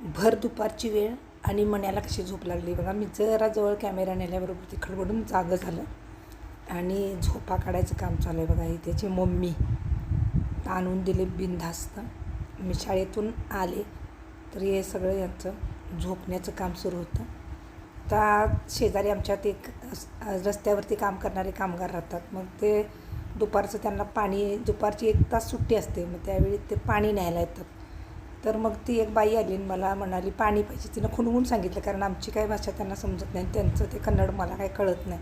भर दुपारची वेळ आणि मण्याला कशी झोप लागली बघा. मी जरा जवळ कॅमेरा नेल्याबरोबर ती खडबडून जागं झालं. आणि झोपा काढायचं काम चालू आहे बघा ही त्याची मम्मी आणून दिले बिनधास्त. मी शाळेतून आले तर हे सगळं यांचं झोपण्याचं काम सुरू होतं. आता शेजारी आमच्यात एक रस्त्यावरती काम करणारे कामगार राहतात. मग ते दुपारचं त्यांना पाणी दुपारची एक तास सुट्टी असते. मग त्यावेळी ते पाणी न्यायला येतात. तर मग ती एक बाई आली आणि मला म्हणाली पाणी पाहिजे. तिनं खुणवून सांगितलं कारण आमची काही भाषा त्यांना समजत नाही त्यांचं ते कन्नड मला काही कळत नाही.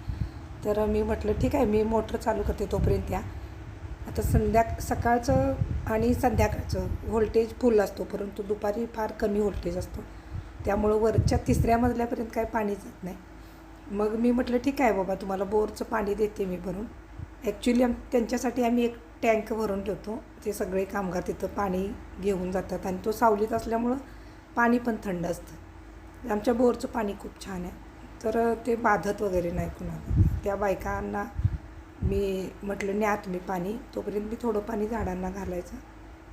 तर मी म्हटलं ठीक आहे मी मोटर चालू करते तोपर्यंत या. आता संध्या सकाळचं आणि संध्याकाळचं व्होल्टेज फुल असतो परंतु दुपारी फार कमी व्होल्टेज असतो. त्यामुळं वरच्या तिसऱ्या मजल्यापर्यंत काय पाणी जात नाही. मग मी म्हटलं ठीक आहे बाबा तुम्हाला बोरचं पाणी देते मी भरून. ॲक्च्युली आम त्यांच्यासाठी आम्ही एक टँक भरून ठेवतो ते सगळे कामगार तिथं पाणी घेऊन जातात आणि तो सावलीत असल्यामुळं पाणी पण थंड असतं. आमच्या बोरचं पाणी खूप छान आहे. तर ते बाधत वगैरे नाही कुणाला. त्या बायकांना मी म्हटलं न्या तुम्ही पाणी. तोपर्यंत मी थोडं पाणी झाडांना घालायचं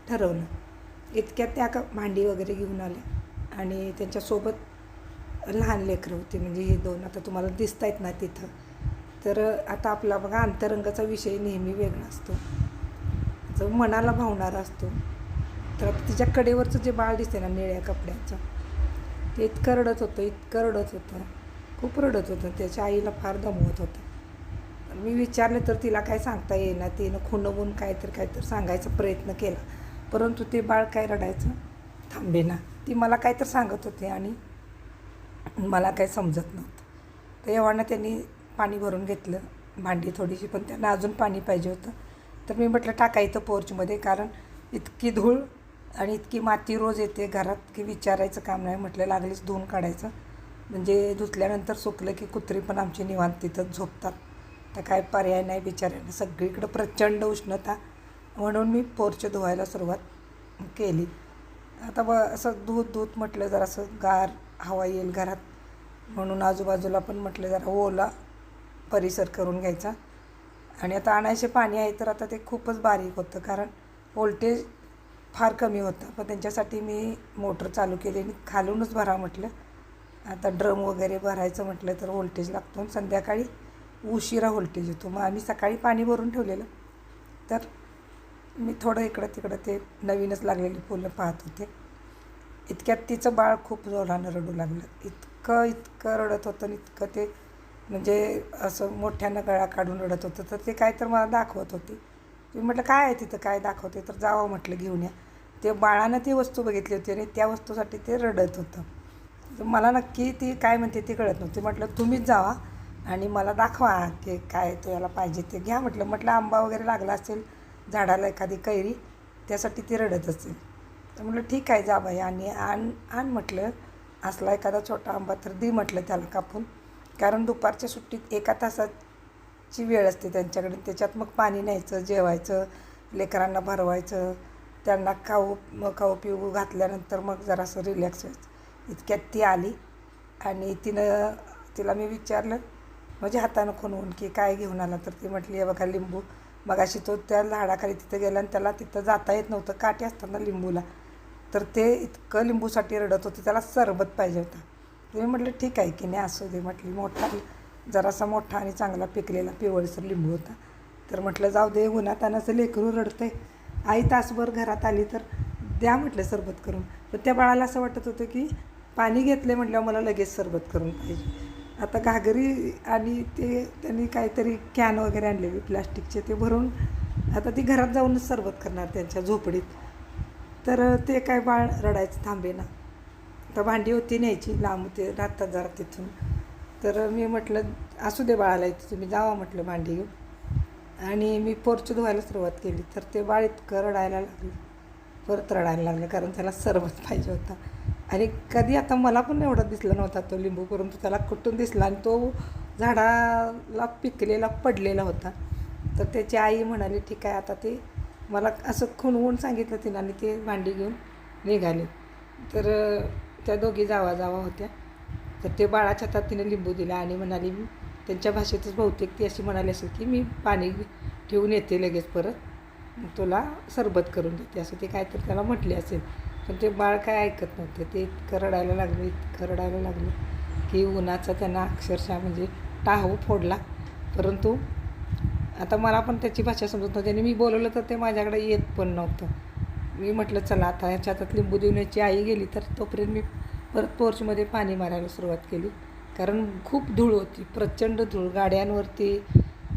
ठरवलं. इतक्यात त्या का भांडी वगैरे घेऊन आल्या आणि त्यांच्यासोबत लहान लेकरं होती. म्हणजे हे दोन आता तुम्हाला दिसत आहेत ना तिथं तर आता आपला बघा अंतरंगाचा विषय नेहमी वेगळा असतो. जो मनाला भावणारा असतो. तर तिच्या कडेवरचं जे बाळ दिसते ना निळ्या कपड्याचं ते इतकं रडत होतं इतकं रडत होतं. खूप रडत होतं. त्याच्या आईला फार दमवत होतं. मी विचारलं तर तिला काय सांगता येईना तिनं खुणवून काहीतरी काहीतरी सांगायचा प्रयत्न केला. परंतु ते बाळ काय रडायचं? थांबेना ती मला काय तर सांगत होते आणि मला काही समजत नव्हतं. तर एव्हाना त्यांनी पाणी भरून घेतलं. भांडी थोडीशी पण त्यांना अजून पाणी पाहिजे होतं. तर मी म्हटलं टाकायचं पोर्चमध्ये कारण इतकी धूळ आणि इतकी माती रोज येते घरात की विचारायचं काम नाही. म्हटलं लागलीच धुवून काढायचं. म्हणजे धुतल्यानंतर सुकलं की कुत्री पण आमची निवांत तिथं झोपतात. तर काय पर्याय नाही बिचाऱ्यांना. सगळीकडं प्रचंड उष्णता. म्हणून मी पोर्च धुवायला सुरुवात केली. आता ब असं दूध दूध म्हटलं जरा असं गार हवा येईल घरात. म्हणून आजूबाजूला पण म्हटलं जरा ओला परिसर करून घ्यायचा. आणि आता आणायचे पाणी आहे तर आता ते खूपच बारीक होतं कारण वोल्टेज फार कमी होतं. पण त्यांच्यासाठी मी मोटर चालू केली आणि खालूनच भरा म्हटलं. आता ड्रम वगैरे भरायचं म्हटलं तर व्होल्टेज लागतो आणि संध्याकाळी उशिरा व्होल्टेज येतो. मग आम्ही सकाळी पाणी भरून ठेवलेलं. तर मी थोडं इकडं तिकडं ते नवीनच लागलेली फुलं पाहत होते. इतक्यात तिचं बाळ खूप जोरानं रडू लागलं. इतकं इतकं रडत होतं आणि इतकं ते म्हणजे असं मोठ्यानं गळा काढून रडत होतं. तर ते काय तर मला दाखवत होती. मी म्हटलं काय आहे तिथं? काय दाखवते तर जावं म्हटलं घेऊन या. ते बाळानं ती वस्तू बघितली होती आणि त्या वस्तूसाठी ते रडत होतं. तर मला नक्की ती काय म्हणते ती कळत नव्हती. म्हटलं तुम्हीच जावा आणि मला दाखवा की काय तो याला पाहिजे ते घ्या. म्हटलं म्हटलं आंबा वगैरे लागला असेल झाडाला एखादी कैरी त्यासाठी ती रडत असेल. तर म्हटलं ठीक आहे जा बाई आणि आण आण म्हटलं असला एखादा छोटा आंबा तर दे म्हटलं त्याला कापून. कारण दुपारच्या सुट्टीत एका तासाची वेळ असते त्यांच्याकडे. त्याच्यात मग पाणी न्यायचं जेवायचं लेकरांना भरवायचं त्यांना खाऊ मग खाऊ पिऊ घातल्यानंतर मग जरासं रिलॅक्स व्हायचं. इतक्यात ती आली आणि तिनं तिला मी विचारलं म्हणजे हातानं खुणवून की काय घेऊन आला तर? ती म्हटली आहे बघा लिंबू मगाशी तो त्या झाडाखाली तिथं गेला आणि त्याला तिथं जाता येत नव्हतं काठी असताना लिंबूला. तर ते इतकं लिंबूसाठी रडत होते त्याला सरबत पाहिजे होता. तुम्ही म्हटलं ठीक आहे की नाही असू दे म्हटली. मोठा जरासा मोठा आणि चांगला पिकलेला पिवळसर लिंबू होता. तर म्हटलं जाऊ दे उन्हात तानाचं लेकरू रडतंय. आई तासभर घरात आली तर द्या म्हटलं सरबत करून. पण त्या बाळाला असं वाटत होतं की पाणी घेतले म्हटल्यावर मला लगेच सरबत करून पाहिजे. आता घागरी आणि ते त्यांनी काहीतरी कॅन वगैरे आणलेली प्लास्टिकचे ते भरून आता ती घरात जाऊनच सरबत करणार त्यांच्या झोपडीत. तर ते काय बाळ रडायचं थांबे ना तर भांडी होती न्यायची लांब होते राहतात जरा तिथून. तर मी म्हटलं असू दे बाळाला इथे तुम्ही जावा म्हटलं भांडी घेऊन. आणि मी पोरची धुवायला सुरुवात केली. तर ते बाळ इतकं रडायला लागलं. परत रडायला लागलं कारण त्याला सरबत पाहिजे होता. आणि कधी आता मला पण एवढा दिसला नव्हता तो लिंबू परंतु त्याला कुठून दिसला आणि तो झाडाला पिकलेला पडलेला होता. तर त्याची आई म्हणाली ठीक आहे आता ते मला असं खुणवून सांगितलं तिनं आणि ते भांडी घेऊन निघाले. तर त्या दोघी जावा जावा होत्या. तर ते बाळाच्या हातात तिने लिंबू दिला आणि म्हणाली मी त्यांच्या भाषेतच बहुतेक ती अशी म्हणाली असेल की मी पाणी ठेवून येते लगेच परत. तुला सरबत करून देते. असं ते काहीतरी त्याला म्हटले असेल. पण ते बाळ काय ऐकत नव्हते. ते इतकं रडायला लागलं इतकं रडायला लागलं की उन्हाचा त्यांना अक्षरशः म्हणजे टाहू फोडला. परंतु आता मला पण त्याची भाषा समजत नव्हती आणि मी बोलवलं तर ते माझ्याकडे येत पण नव्हतं. मी म्हटलं चला आता ह्याच्या हातात लिंबू देऊन याची आई गेली तर तोपर्यंत मी परत पोर्चमध्ये पाणी मारायला सुरुवात केली. कारण खूप धूळ होती प्रचंड धूळ. गाड्यांवरती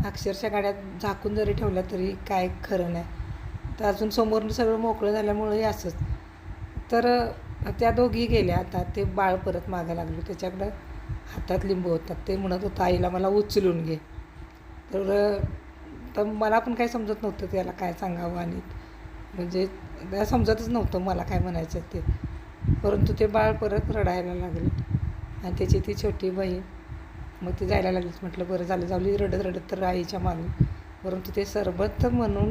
अक्षरशः गाड्यात झाकून जरी ठेवल्या तरी काय खरं नाही. तर अजून समोरून सगळं मोकळं झाल्यामुळे असंच. तर त्या दोघी गेल्या. आता ते बाळ परत मागं लागलो. त्याच्याकडं हातात लिंबू होतात ते म्हणत होतं आईला मला उचलून घे. तर तर मला पण काही समजत नव्हतं त्याला काय सांगावं आणि म्हणजे समजतच नव्हतं मला काय म्हणायचं ते. परंतु ते बाळ परत रडायला लागलं. आणि त्याची ती छोटी बहीण मग ती जायला लागलीच. म्हटलं बरं झालं जाऊली रडत रडत तर आईच्या मागून. परंतु ते सरबत म्हणून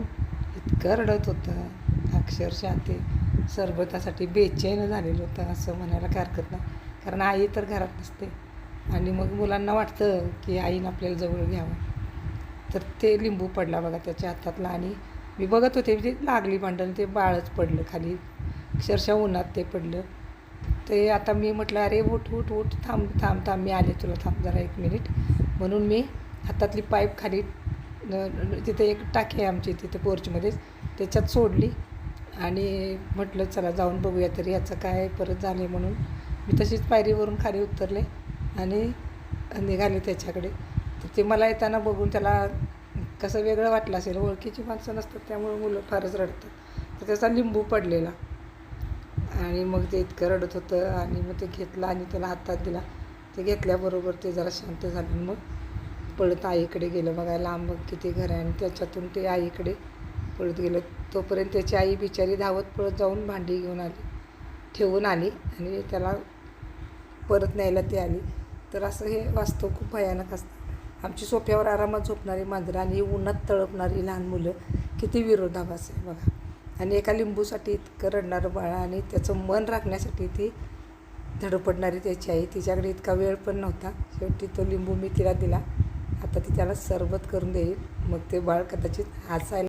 इतकं रडत होतं अक्षरशः ते सरबतासाठी बेचैन झालेलं होतं असं म्हणायला काय हरकत नाही. कारण आई तर घरात नसते. आणि मग मुलांना वाटतं की आईनं आपल्याला जवळ घ्यावं. तर ते लिंबू पडला बघा त्याच्या हातातला आणि मी बघत होते म्हणजे लागली भांडण ते बाळच पडलं खाली. अक्षरशः उन्हात ते पडलं. ते आता मी म्हटलं अरे उठ उठ उठ थांब थांब थांब मी आले तुला थांब जरा एक मिनिट. म्हणून मी हातातली पाईप खाली तिथे एक टाकी आहे आमची तिथे पोर्चमध्येच त्याच्यात सोडली आणि म्हटलं चला जाऊन बघूया तरी याचं काय परत झाले म्हणून. मी तशीच पायरीवरून खाली उतरले आणि निघाले त्याच्याकडे. तर ते मला येताना बघून त्याला कसं वेगळं वाटलं असेल ओळखीची माणसं नसतात त्यामुळे मुलं फारच रडतात. तर त्याचा लिंबू पडलेला. आणि मग ते इतकं रडत होतं आणि मग ते घेतलं आणि त्याला हातात दिला. ते घेतल्याबरोबर ते जरा शांत झालं मग पळत आईकडे गेलं बघायला. लांब किती घर आहे आणि त्याच्यातून ते आईकडे पळत गेलं. तोपर्यंत त्याची आई बिचारी धावत पळत जाऊन भांडी घेऊन आली. ठेवून आली आणि त्याला परत न्यायला ती आली. तर असं हे वास्तव खूप भयानक असतं. आमची सोफ्यावर आरामात झोपणारी मांजरं आणि उन्हात तळपणारी लहान मुलं किती विरोधाभास आहे बघा. आणि एका लिंबूसाठी इतकं रडणारं बाळ आणि त्याचं मन राखण्यासाठी ती धडपडणारी त्याची आई. तिच्याकडे इतका वेळ पण नव्हता. शेवटी तो लिंबू मी तिला दिला. आता ती त्याला सरबत करून देईल. मग ते बाळ कदाचित हसायला